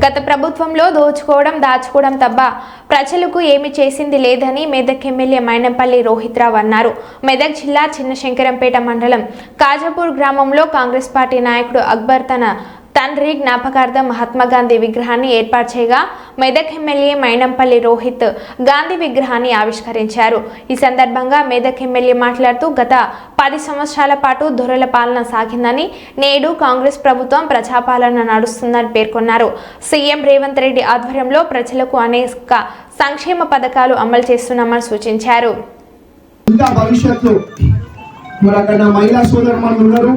గత ప్రభుత్వంలో దోచుకోవడం దాచుకోవడం తప్ప ప్రజలకు ఏమి చేసింది లేదని మెదక్ ఎమ్మెల్యే మైనంపల్లి రోహిత్రావు అన్నారు. మెదక్ జిల్లా చిన్నశంకరంపేట మండలం కాజాపూర్ గ్రామంలో కాంగ్రెస్ పార్టీ నాయకుడు అక్బర్ తన తండ్రి జ్ఞాపకార్థం మహాత్మా గాంధీ విగ్రహాన్ని ఏర్పాటు చేయగా మెదక్ ఎమ్మెల్యే మైనంపల్లి రోహిత్ గాంధీ విగ్రహాన్ని ఆవిష్కరించారు. ఈ సందర్భంగా మెదక్ ఎమ్మెల్యే మాట్లాడుతూ గత పది సంవత్సరాల పాటు దొరల పాలన సాగిందని నేడు కాంగ్రెస్ ప్రభుత్వం ప్రజాపాలన నడుస్తుందని పేర్కొన్నారు. సీఎం రేవంత్ రెడ్డి ఆధ్వర్యంలో ప్రజలకు అనేక సంక్షేమ పథకాలు అమలు చేస్తున్నామని సూచించారు. భవిష్యత్తు. మహిళా ఉన్నారు.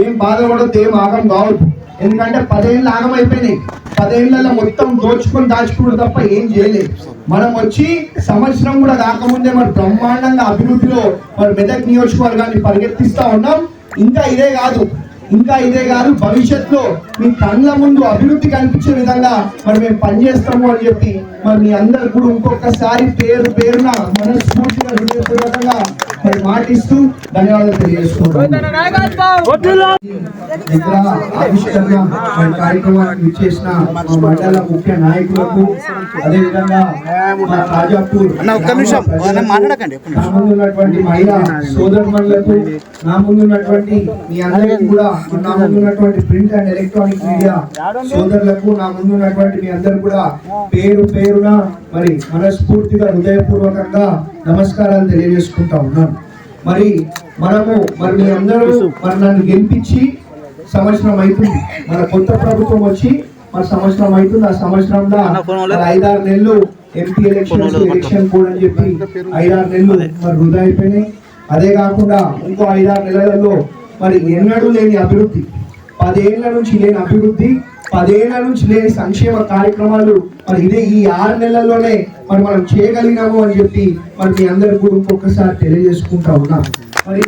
ఏం బాధపడద్దు ఏం ఆగం కావద్దు. ఎందుకంటే పదేళ్ళు ఆగమైపోయినాయి. పదేళ్ళలో మొత్తం దోచుకొని దాచుకోవడం తప్ప ఏం చేయలేదు. మనం వచ్చి సంవత్సరం కూడా కాకముందే మరి బ్రహ్మాండంగా అభివృద్ధిలో మరి మెదక్ నియోజకవర్గాన్ని పరిగెత్తిస్తా ఉన్నాం. ఇంకా ఇదే కాదు. ఇంకా ఇదే కాదు. భవిష్యత్తులో మీ కళ్ళ ముందు అభివృద్ధి కనిపించే విధంగా మరి మేము పనిచేస్తాము అని చెప్పి మరి మీ అందరు కూడా ఇంకొకసారి పేరు పేరున మనస్ఫూర్తిగా హృదయపూర్వకంగా మరి మాటిస్తూ ధన్యవాదాలు తెలియజేసుకుంటాం ఇక్కడ ఆవిష్కరణ కార్యక్రమానికి ఇచ్చేసిన మా మండల ముఖ్య నాయకులకు అదేవిధంగా మా ముందు ఉన్నటువంటి మహిళా సోదరులకు నా ముందు ఉన్నటువంటి మీ అందరికీ కూడా నా ముందు ఉన్నటువంటి ప్రింట్ అండ్ ఎలక్ట్రానిక్ మీడియా సోదరులకు నా ముందు ఉన్నటువంటి మీ అందరు కూడా పేరు పేరున మరి మనస్ఫూర్తిగా హృదయపూర్వకంగా నమస్కారాలు తెలియజేసుకుంటా ఉన్నాను మరి మనము మరి మీ అందరూ మరి నన్ను గెలిపించి సంవత్సరం అవుతుంది మన కొత్త ప్రభుత్వం వచ్చి మన సంవత్సరం అవుతుంది ఆ సంవత్సరంలో ఐదారు నెలలు ఎంపీ ఎలక్షన్స్ ఎలక్షన్ కోడ్ అని చెప్పి ఐదారు నెలలు మరి వృధా అయిపోయినాయి. అదే కాకుండా ఇంకో ఐదారు నెలలలో మరి ఎన్నడూ లేని అభివృద్ధి పదేళ్ళ నుంచి లేని అభివృద్ధి పదేళ్ళ నుంచి లేని సంక్షేమ కార్యక్రమాలు మరి ఇదే ఈ ఆరు నెలల్లోనే మరి మనం చేయగలిగినాము అని చెప్పి మరి మీ అందరికి కూడా ఇంకొకసారి తెలియజేసుకుంటా ఉన్నా. మరి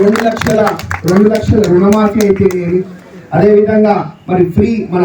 రెండు లక్షల రెండు లక్షల రుణమాఫీ అయితే అదే విధంగా మరి ఫ్రీ మన